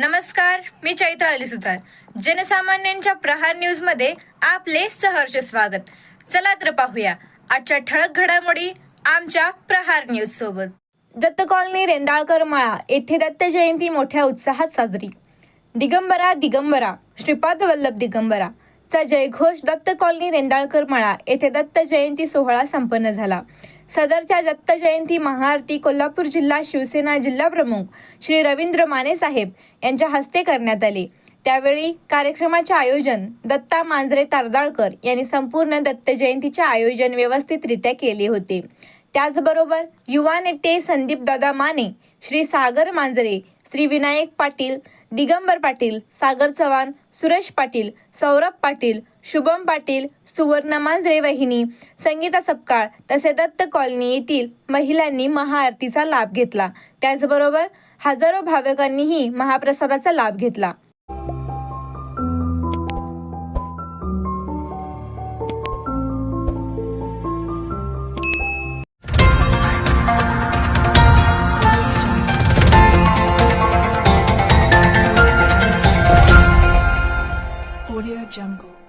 नमस्कार मी चैत्राली सुतार. जनसामान्यांच्या प्रहार न्यूजमध्ये आपले सहर्ष स्वागत. चला तर पाहूया आजच्या ठळक घडामोडी आमच्या प्रहार न्यूज सोबत. दत्त कॉलनी रेंदाळकर माळा येथे दत्त जयंती मोठ्या उत्साहात साजरी. दिगंबरा दिगंबरा श्रीपाद वल्लभ दिगंबरा चा जयघोष दत्त कॉलनी रेंदाळकर माळा येथे दत्त जयंती सोहळा संपन्न झाला. सदरच्या दत्त जयंती महाआरती कोल्हापूर जिल्हा शिवसेना जिल्हाप्रमुख श्री रवींद्र माने साहेब यांच्या हस्ते करण्यात आले. त्यावेळी कार्यक्रमाचे आयोजन दत्ता मांजरे तारदाळकर यांनी संपूर्ण दत्त जयंतीचे आयोजन व्यवस्थितरित्या केले होते. त्याचबरोबर युवा नेते संदीप दादा माने श्री सागर मांजरे श्री विनायक पाटील दिगंबर पाटील सागर चव्हाण सुरेश पाटील सौरभ पाटील शुभम पाटील सुवर्ण मांजरे वहिनी संगीता सपकाळ तसे दत्त कॉलनी येथील महिलांनी महाआरतीचा लाभ घेतला. त्याचबरोबर हजारो भाविकांनीही महाप्रसादाचा लाभ घेतला. Audio Jungle.